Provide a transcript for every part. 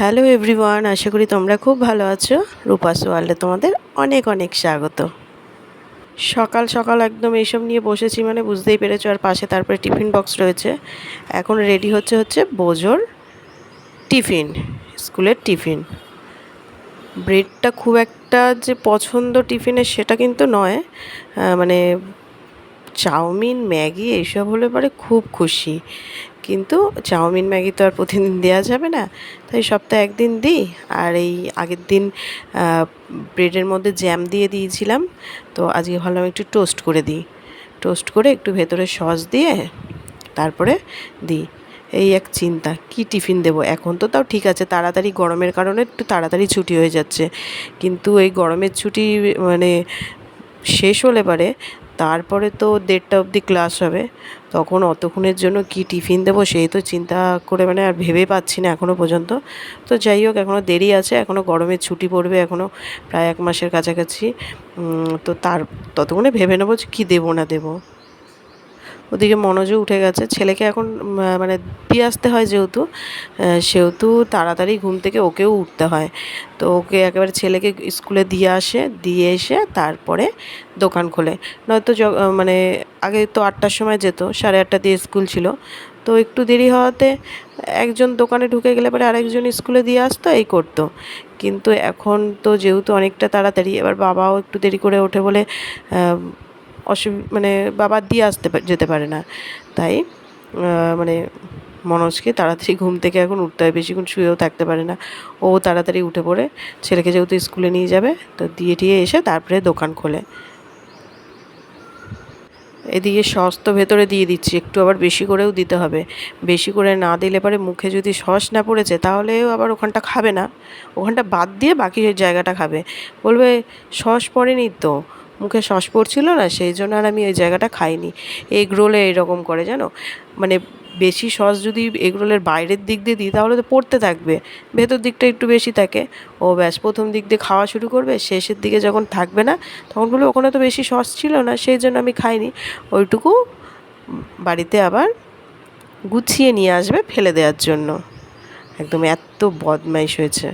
Hello everyone আশা করি তোমরা খুব ভালো আছো। রূপাস ওয়ার্ল্ডে তোমাদের অনেক অনেক স্বাগত। সকাল সকাল একদম এইসব নিয়ে বসেছি মানে বুঝতেই পেরেছ, আর পাশে তারপরে টিফিন বক্স রয়েছে। এখন রেডি হচ্ছে হচ্ছে বোজোর টিফিন, স্কুলের টিফিন। ব্রেডটা খুব একটা যে পছন্দ টিফিনের সেটা কিন্তু নয়। মানে চাউমিন, ম্যাগি, এইসব হলে পরে খুব খুশি। কিন্তু চাউমিন ম্যাগি তো আর প্রতিদিন দেওয়া যাবে না। তাই সপ্তাহে একদিন দিই। আর এই আগের দিন ব্রেডের মধ্যে জ্যাম দিয়ে দিয়েছিলাম। তো আজকে ভাবলাম একটু টোস্ট করে দিই। টোস্ট করে একটু ভেতরে সস দিয়ে তারপরে দিই। এই এক চিন্তা, কি টিফিন দেবো? এখন তো তাও ঠিক আছে, তাড়াতাড়ি গরমের কারণে একটু তাড়াতাড়ি ছুটি হয়ে যাচ্ছে। কিন্তু এই গরমের ছুটি মানে শেষ হলে পারে, তারপরে তো দেড়টা অবধি ক্লাস হবে। তখন অতক্ষণের জন্য কি টিফিন দেবো সেই তো চিন্তা করে মানে আর ভেবে পাচ্ছি না এখনও পর্যন্ত। তো যাই হোক এখনও দেরি আছে এখনও গরমের ছুটি পড়বে এখনও প্রায় এক মাসের কাছাকাছি। তো তার ততক্ষণে ভেবে নেব যে কী দেবো না দেবো। ওদিকে মনোজও উঠে গেছে। ছেলেকে এখন মানে দিয়ে আসতে হয় যেহেতু সেহেতু তাড়াতাড়ি ঘুম থেকে ওকেও উঠতে হয়। তো ওকে একেবারে ছেলেকে স্কুলে দিয়ে আসে, দিয়ে এসে তারপরে দোকান খোলে। নয়তো মানে আগে তো আটটার সময় যেত, সাড়ে আটটা দিয়ে স্কুল ছিল। তো একটু দেরি হওয়াতে একজন দোকানে ঢুকে গেলে পরে আরেকজন স্কুলে দিয়ে আসতো, এই করতো। কিন্তু এখন তো যেহেতু অনেকটা তাড়াতাড়ি, এবার বাবাও একটু দেরি করে ওঠে বলে অসুবি মানে বাবা দিয়ে আসতে যেতে পারে না। তাই মানে মনোজকে তাড়াতাড়ি ঘুম থেকে এখন উঠতে হয়, বেশিক্ষণ শুয়েও থাকতে পারে না। ও তাড়াতাড়ি উঠে পড়ে, ছেলেকে যেহেতু স্কুলে নিয়ে যাবে, তো দিয়ে টিয়ে এসে তারপরে দোকান খোলে। এদিকে সস তো ভেতরে দিয়ে দিচ্ছি, একটু আবার বেশি করেও দিতে হবে। বেশি করে না দিলে পরে মুখে যদি সস না পড়েছে, তাহলেও আবার ওখানটা খাবে না। ওখানটা বাদ দিয়ে বাকি জায়গাটা খাবে। বলবে, সস পড়েনি তো। মুখে সস পড়ছিল না, সেই জন্য আর আমি ওই জায়গাটা খাইনি। এগ রোলে এরকম করে জানো? মানে বেশি সস যদি এগ রোলের বাইরের দিক দিয়ে দিই, তাহলে তো পড়তে থাকবে। ভেতর দিকটা একটু বেশি থাকে। ও ব্যাস, প্রথম দিক দিয়ে খাওয়া শুরু করবে, শেষের দিকে যখন থাকবে না, তখন বলবে ওখানে তো বেশি সস ছিল না, সেই জন্য আমি খাইনি। ওইটুকু বাড়িতে আবার গুছিয়ে নিয়ে আসবে ফেলে দেওয়ার জন্য। একদম এত বদমাইশ হয়েছে।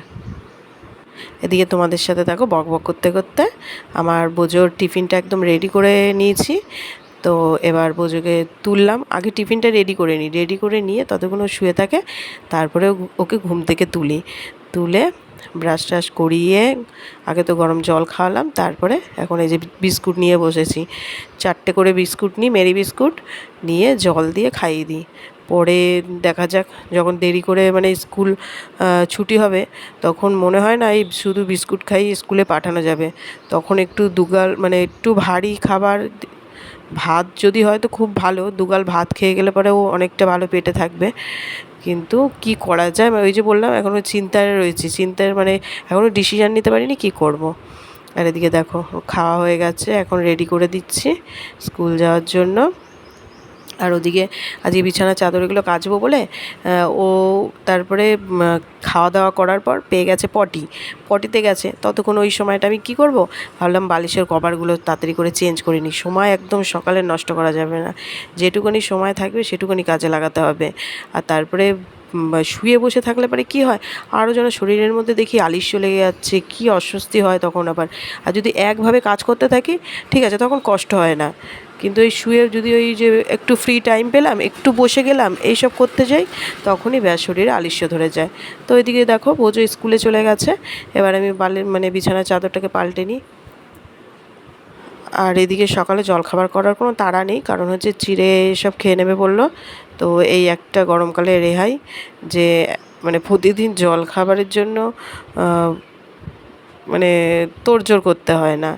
এদিকে তোমাদের সাথে দেখো বক বক করতে করতে আমার বোজোর টিফিনটা একদম রেডি করে নিয়েছি। তো এবার বোজোকে তুললাম। আগে টিফিনটা রেডি করে নিই। রেডি করে নিয়ে ততক্ষণ শুয়ে থাকে। তারপরে ওকে ঘুম থেকে তুলি। তুলে ব্রাশ ট্রাশ করিয়ে আগে তো গরম জল খাওয়ালাম। তারপরে এখন এই যে বিস্কুট নিয়ে বসেছি। চারটে করে বিস্কুট নিই, মেরি বিস্কুট নিয়ে জল দিয়ে খাইয়ে দিই। পরে দেখা যাক, যখন দেরি করে মানে স্কুল ছুটি হবে, তখন মনে হয় না এই শুধু বিস্কুট খাই স্কুলে পাঠানো যাবে। তখন একটু দুগাল মানে একটু ভারী খাবার, ভাত যদি হয় তো খুব ভালো, দুগাল ভাত খেয়ে গেলে পরে ও অনেকটা ভালো পেটে থাকবে। কিন্তু কি করা যায়? মানে ওই যে বললাম এখনও চিন্তায় রয়েছি, চিন্তায় মানে এখনও ডিসিশান নিতে পারিনি কি করব। আর এদিকে দেখো, খাওয়া হয়ে গেছে, এখন রেডি করে দিচ্ছি স্কুল যাওয়ার জন্য। আর ওদিকে আজকে বিছানা চাদরগুলো কাচবো বলে ও তারপরে খাওয়া দাওয়া করার পর পেয়ে গেছে পটি। পটিতে গেছে। ততক্ষণ ওই সময়টা আমি কি করব? ভাবলাম বালিশের কভারগুলো তাড়াতাড়ি করে চেঞ্জ করে নিই। সময় একদম সকালে নষ্ট করা যাবে না। যেটুকুনি সময় থাকবে সেটুকুনি কাজে লাগাতে হবে। আর তারপরে শুয়ে বসে থাকলে পরে কি হয়? আরও যেন শরীরের মধ্যে দেখি আলিশ চলে যাচ্ছে, কি অস্বস্তি হয় তখন আবার। আর যদি একভাবে কাজ করতে থাকি, ঠিক আছে, তখন কষ্ট হয় না। কিন্তু এই শুয়ে যদি ওই যে একটু ফ্রি টাইম পেলাম, একটু বসে গেলাম, এইসব করতে যাই, তখনই ব্যাস শরীরে আলিস্য ধরে যায়। তো ওইদিকে দেখো, বোঝো স্কুলে চলে গেছে। এবার আমি বালে মানে বিছানার চাদরটাকে পাল্টে নিই। আর এদিকে সকালে জলখাবার করার কোনো তাড়া নেই, কারণ হচ্ছে চিড়ে সব খেয়ে নেবে বলল। তো এই একটা গরমকালে রেহাই যে মানে প্রতিদিন জল খাবারের জন্য মানে তোড়জোড় করতে হয় না।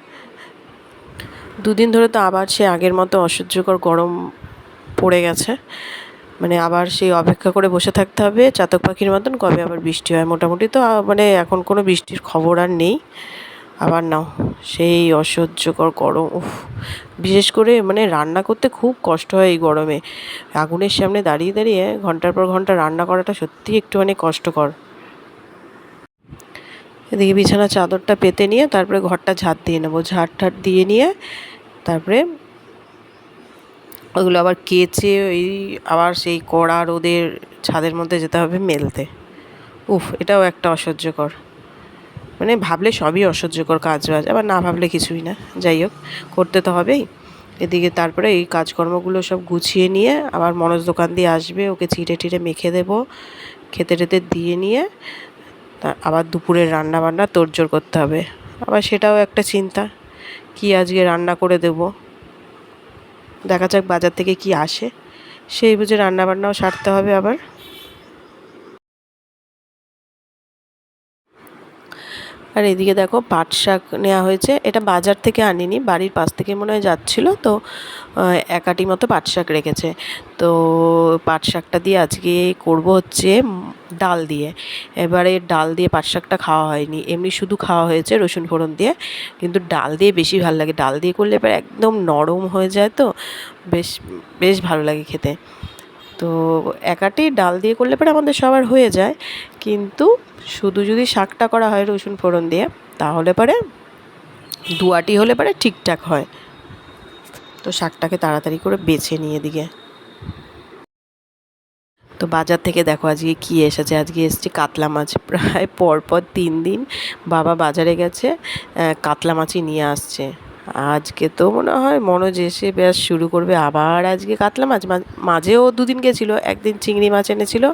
দুদিন ধরে তো আবার সে আগের মতো অসহ্যকর গরম পড়ে গেছে। মানে আবার সেই অপেক্ষা করে বসে থাকতে হবে চাতক পাখির মতন, কবে আবার বৃষ্টি হয়? মোটামুটি তো মানে এখন কোনো বৃষ্টির খবর আর নেই। আবার নাও, সেই অসহ্যকর গরম, উফ। বিশেষ করে মানে রান্না করতে খুব কষ্ট হয় এই গরমে। আগুনের সামনে দাঁড়িয়ে দাঁড়িয়ে ঘণ্টার পর ঘণ্টা রান্না করাটা সত্যিই একটুখানি কষ্টকর। এদিকে বিছানা চাদরটা পেতে নিয়ে তারপরে ঘরটা ঝাড় দিয়ে নেব। ঝাড় ঠাট দিয়ে নিয়ে তারপরে ওগুলো আবার কেচে ওই আবার সেই কড়া রোদের ছাদের মধ্যে যেতে হবে মেলতে। উফ, এটাও একটা অসহ্যকর। মানে ভাবলে সবই অসহ্যকর কাজ বাজ আবার না ভাবলে কিছুই না। যাই হোক, করতে তো হবেই। এদিকে তারপরে এই কাজকর্মগুলো সব গুছিয়ে নিয়ে আবার মনোজ দোকান দিয়ে আসবে, ওকে চিটে টিটে মেখে দেবো। খেতে টেতে দিয়ে নিয়ে তা আবার দুপুরের রান্না বান্না তোড়জোড় করতে হবে। আবার সেটাও একটা চিন্তা, কি আজকে রান্না করে দেব? দেখা যাক বাজার থেকে কি আসে। সেই বুঝে রান্নাবান্নাও সারতে হবে আবার। আর এদিকে দেখো পাট শাক নেওয়া হয়েছে। এটা বাজার থেকে আনিনি, বাড়ির পাশ থেকে মনে হয় যাচ্ছিল, তো একাটি মতো পাট শাক রেখেছে। তো, পাট শাকটা দিয়ে আজকে করব হচ্ছে ডাল দিয়ে। এবারে ডাল দিয়ে পাট শাকটা খাওয়া হয়নি। এমনি শুধু খাওয়া হয়েছে রসুন ফোড়ন দিয়ে। কিন্তু ডাল দিয়ে বেশি ভালো লাগে। ডাল দিয়ে করলে এবার একদম নরম হয়ে যায় তো। বেশ বেশ ভালো লাগে খেতে। তো একাটি ডাল দিয়ে করলে পরে আমাদের সবার হয়ে যায়। কিন্তু শুধু যদি শাকটা করা হয় রসুন ফোড়ন দিয়ে, তাহলে পরে দুয়াটি হলে পরে ঠিকঠাক হয়। তো শাকটাকে তাড়াতাড়ি করে বেছে নিয়ে দিকে তো বাজার থেকে দেখো আজকে কি এসেছে? আজকে এসছে কাতলা মাছ। প্রায় পরপর তিন দিন বাবা বাজারে গেছে কাতলা মাছই নিয়ে আসছে। আজকে তো মনে হয় মনোজ এসে ব্যাস শুরু করবে। আবার আজকে কাতলা মাছ। মাঝেও দুদিন গেছিল, একদিন চিংড়ি মাছ এনেছিল।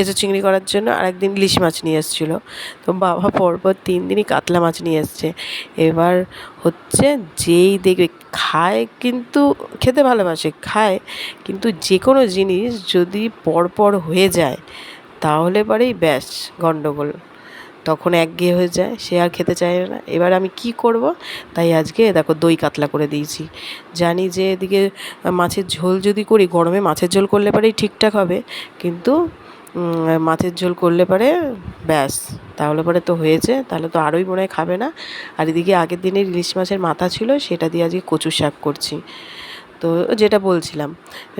এসে চিংড়ি করার জন্য আর একদিন ইলিশ মাছ নিয়ে এসেছিল। তো বাবা পরপর তিন দিনই কাতলা মাছ নিয়ে এসছে। এবার হচ্ছে যেই দেখবে, খায় কিন্তু, খেতে ভালোবাসে, খায়, কিন্তু যে কোনো জিনিস যদি পরপর হয়ে যায়, তাহলে পরেই ব্যাস গণ্ডগোল তখন একঘেয়ে হয়ে যায়, সে আর খেতে চায় না। এবার আমি কি করব? তাই আজকে দেখো দই কাতলা করে দিয়েছি। জানি যে এদিকে মাছের ঝোল যদি করি, গরমে মাছের ঝোল করলে পরেই ঠিকঠাক হবে, কিন্তু মাছের ঝোল করলে পরে, ব্যাস। তাহলে পরে তো হয়েছে, তাহলে তো আরোই মনে হয় খাবে না। আর এদিকে আগের দিনের ইলিশ মাছের মাথা ছিল, সেটা দিয়ে আজকে কচু শাক করছি। তো যেটা বলছিলাম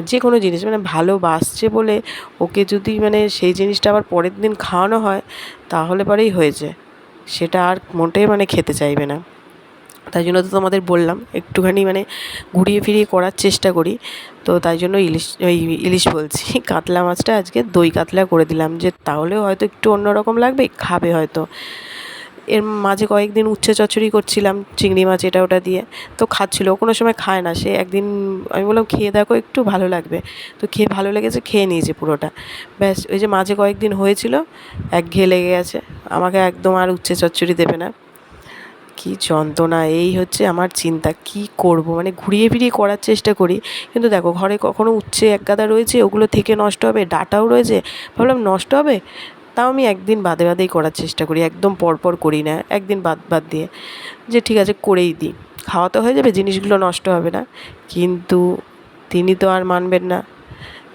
যে কোনো জিনিস মানে ভালোবাসছে বলে ওকে যদি মানে সেই জিনিসটা আবার পরের দিন খাওয়ানো হয়, তাহলে পরেই হয়েছে। সেটা আর মোটেই মানে খেতে চাইবে না। তাই জন্য তো তোমাদের বললাম, একটুখানি মানে ঘুরিয়ে ফিরিয়ে করার চেষ্টা করি। তো তাই জন্য ইলিশ, ওই ইলিশ বলছি, কাতলা মাছটা আজকে দই কাতলা করে দিলাম, যে তাহলেও হয়তো একটু অন্যরকম লাগবে, খাবে হয়তো। এর মাঝে কয়েকদিন উচ্ছে চচ্চড়ি করছিলাম চিংড়ি মাছ এটা ওটা দিয়ে, তো খাচ্ছিলো, কোনো সময় খায় না সে, একদিন আমি বললাম, খেয়ে দেখো, একটু ভালো লাগবে। তো খেয়ে ভালো লেগেছে, খেয়ে নিয়েছে পুরোটা। ব্যাস, ওই যে মাঝে কয়েকদিন হয়েছিল, এক ঘেয়ে লেগে গেছে, আমাকে একদম আর উচ্ছে চচ্চড়ি দেবে না। কি যন্ত্রণা, এই হচ্ছে আমার চিন্তা, কি করব? মানে ঘুরিয়ে ফিরিয়ে করার চেষ্টা করি। কিন্তু দেখো, ঘরে কখনো উচ্ছে এক গাদা রয়েছে, ওগুলো থেকে নষ্ট হবে, ডাটাও রয়েছে, ভাবলাম নষ্ট হবে? তাও আমি একদিন বাদে বাদেই করার চেষ্টা করি, একদম পরপর করি না, একদিন বাদ বাদ দিয়ে। যে ঠিক আছে, করেই দিই। খাওয়া তো হয়ে যাবে, জিনিসগুলো নষ্ট হবে না। কিন্তু তিনি তো আর মানবেন না।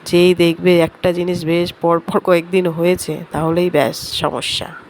যেই দেখবে একটা জিনিস বেশ পরপর কয়েকদিন হয়েছে, তাহলেই ব্যাস, সমস্যা।